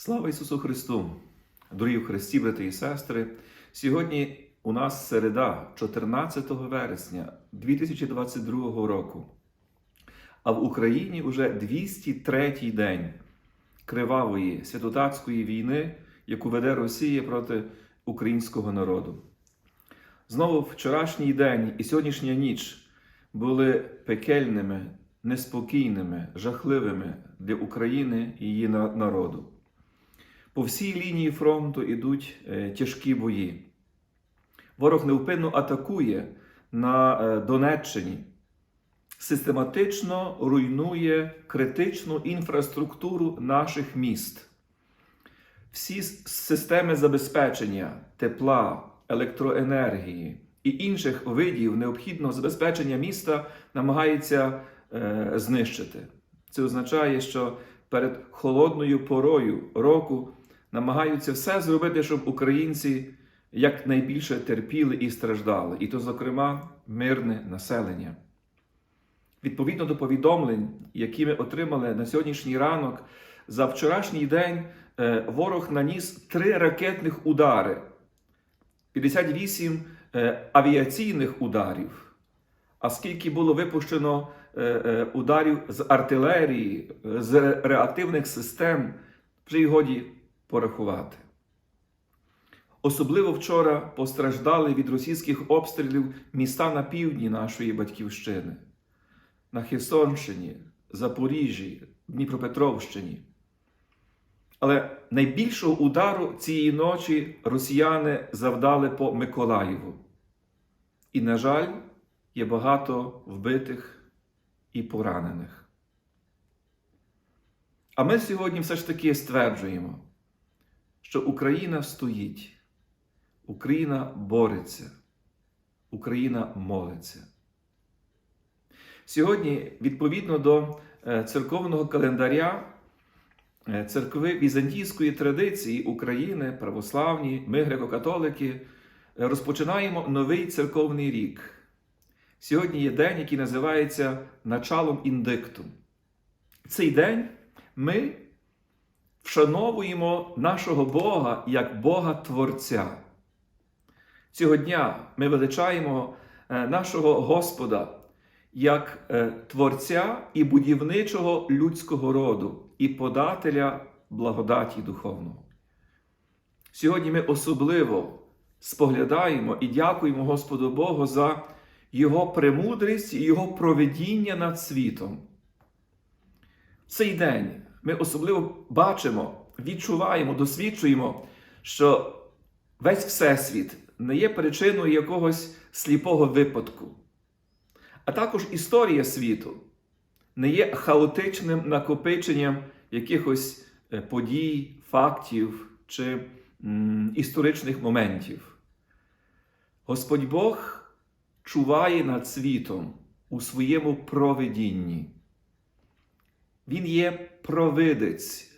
Слава Ісусу Христу! Дорогі Христі, брати і сестри! Сьогодні у нас середа, 14 вересня 2022 року. А в Україні вже 203-й день кривавої святотатської війни, яку веде Росія проти українського народу. Знову вчорашній день і сьогоднішня ніч були пекельними, неспокійними, жахливими для України і її народу. По всій лінії фронту йдуть е, тяжкі бої. Ворог невпинно атакує на е, Донеччині, систематично руйнує критичну інфраструктуру наших міст. Всі системи забезпечення тепла, електроенергії і інших видів необхідного забезпечення міста намагається е, знищити. Це означає, що перед холодною порою року намагаються все зробити, щоб українці якнайбільше терпіли і страждали, і то, зокрема, мирне населення. Відповідно до повідомлень, які ми отримали на сьогоднішній ранок, за вчорашній день е, ворог наніс три ракетних удари, 58 е, авіаційних ударів. А скільки було випущено е, ударів з артилерії, з реактивних систем, вже й годі порахувати. Особливо вчора постраждали від російських обстрілів міста на півдні нашої батьківщини, на Херсонщині, Запоріжжі, Дніпропетровщині. Але найбільшого удару цієї ночі росіяни завдали по Миколаєву. І, на жаль, є багато вбитих і поранених. А ми сьогодні все ж таки стверджуємо, що Україна стоїть, Україна бореться, Україна молиться. Сьогодні, відповідно до е, церковного календаря, е, церкви візантійської традиції України, православні, ми, греко-католики, е, розпочинаємо новий церковний рік. Сьогодні є день, який називається началом індикту. Цей день ми вшановуємо нашого Бога як Бога Творця. Цього дня ми величаємо е, нашого Господа як е, Творця і будівничого людського роду, і подателя благодаті духовного. Сьогодні ми особливо споглядаємо і дякуємо Господу Богу за Його премудрість і Його проведіння над світом. Цей день ми особливо бачимо, відчуваємо, досвідчуємо, що весь Всесвіт не є причиною якогось сліпого випадку, а також історія світу не є хаотичним накопиченням якихось е, подій, фактів чи м, історичних моментів. Господь Бог чуває над світом у своєму провидінні. Він є провидець,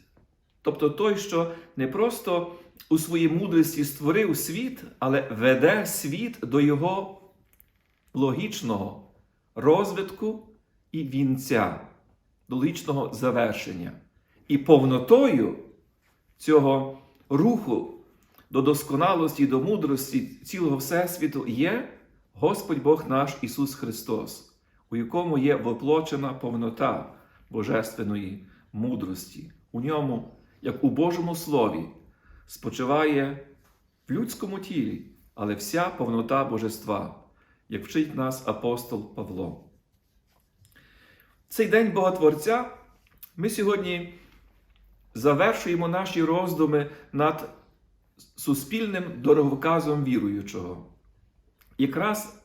тобто той, що не просто у своїй мудрості створив світ, але веде світ до його логічного розвитку і вінця, до логічного завершення. І повнотою цього руху до досконалості, до мудрості цілого Всесвіту є Господь Бог наш Ісус Христос, у якому є воплочена повнота божественної мудрості. У ньому, як у Божому Слові, спочиває в людському тілі, але вся повнота божества, як вчить нас апостол Павло. Цей день Боготворця ми сьогодні завершуємо наші роздуми над суспільним дороговказом віруючого. Якраз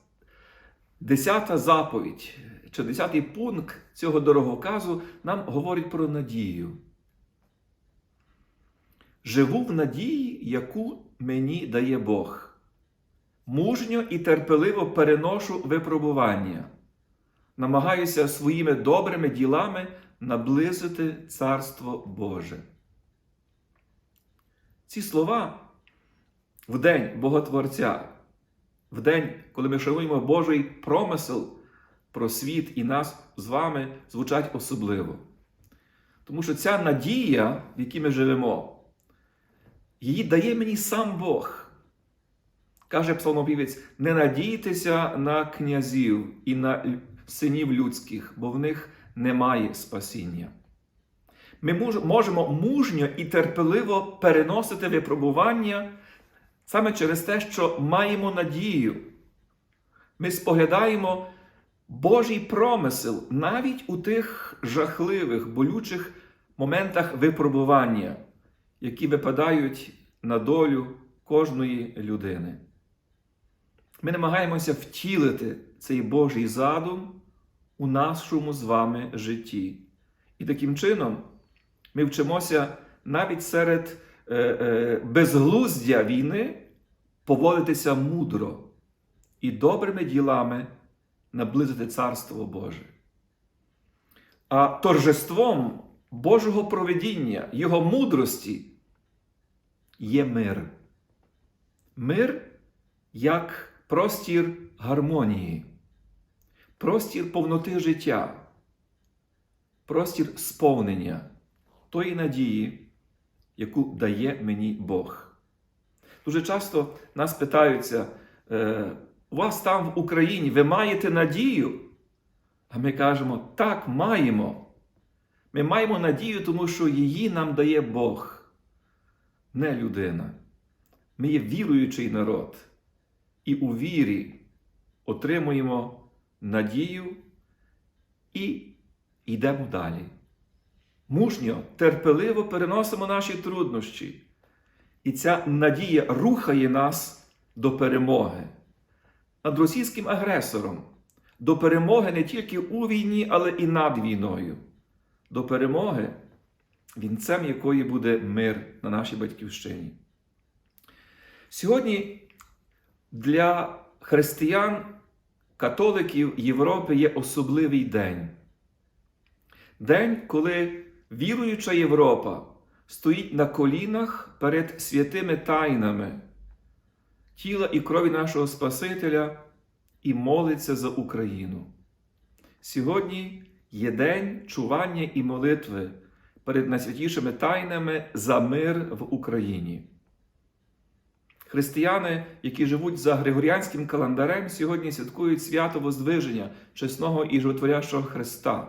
десята заповідь чи десятий пункт цього дороговказу нам говорить про надію. Живу в надії, яку мені дає Бог. Мужньо і терпеливо переношу випробування, намагаюся своїми добрими ділами наблизити Царство Боже. Ці слова в день Боготворця, в день, коли ми шануємо Божий промисел про світ і нас з вами, звучать особливо. Тому що ця надія, в якій ми живемо, її дає мені сам Бог. Каже псалмопівець: не надійтеся на князів і на синів людських, бо в них немає спасіння. Ми можемо мужньо і терпеливо переносити випробування саме через те, що маємо надію. Ми споглядаємо Божий промисел навіть у тих жахливих, болючих моментах випробування, які випадають на долю кожної людини. Ми намагаємося втілити цей Божий задум у нашому з вами житті. І таким чином ми вчимося навіть серед е, е, безглуздя війни поводитися мудро і добрими ділами наблизити Царство Боже. А торжеством Божого проведіння, Його мудрості є мир. Мир як простір гармонії, простір повноти життя, простір сповнення тої надії, яку дає мені Бог. Дуже часто нас питаються, е, у вас там в Україні ви маєте надію? А ми кажемо, так, маємо. Ми маємо надію, тому що її нам дає Бог, не людина. Ми є віруючий народ, і у вірі отримуємо надію і йдемо далі. Мужньо, терпеливо переносимо наші труднощі. І ця надія рухає нас до перемоги над російським агресором, до перемоги не тільки у війні, але і над війною, до перемоги, вінцем якої буде мир на нашій батьківщині. Сьогодні для християн, католиків Європи є особливий день. День, коли віруюча Європа стоїть на колінах перед святими тайнами тіла і крові нашого Спасителя і молиться за Україну. Сьогодні є день чування і молитви перед найсвятішими тайнами за мир в Україні. Християни, які живуть за Григоріанським календарем, сьогодні святкують свято Воздвиження чесного і животворящого Христа.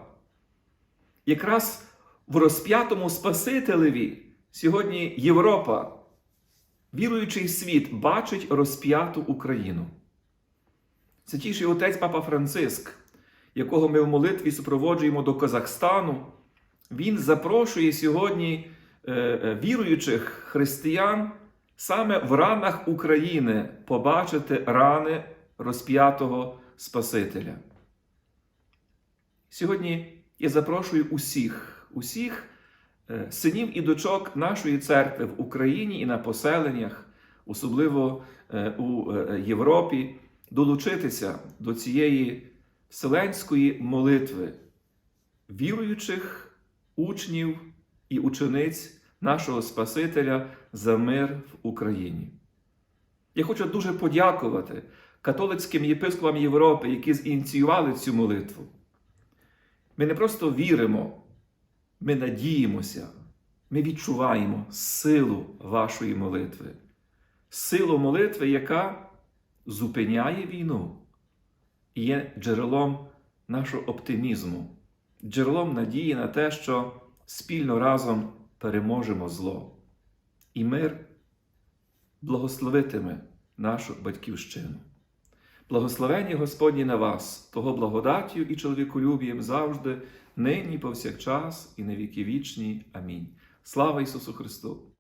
Якраз в розп'ятому Спасителеві сьогодні Європа, віруючий світ, бачить розп'яту Україну. Святіший отець Папа Франциск, якого ми в молитві супроводжуємо до Казахстану, він запрошує сьогодні е, е, віруючих християн саме в ранах України побачити рани розп'ятого Спасителя. Сьогодні я запрошую усіх, усіх синів і дочок нашої церкви в Україні і на поселеннях, особливо е, у е, Європі, долучитися до цієї вселенської молитви віруючих учнів і учениць нашого Спасителя за мир в Україні. Я хочу дуже подякувати католицьким єпископам Європи, які зініціювали цю молитву. Ми не просто віримо, ми надіємося, ми відчуваємо силу вашої молитви, силу молитви, яка зупиняє війну і є джерелом нашого оптимізму, джерелом надії на те, що спільно разом переможемо зло. І мир благословитиме нашу батьківщину. Благословення Господні на вас, того благодаттю і чоловіколюбієм завжди, нині, повсякчас і на віки вічні. Амінь. Слава Ісусу Христу!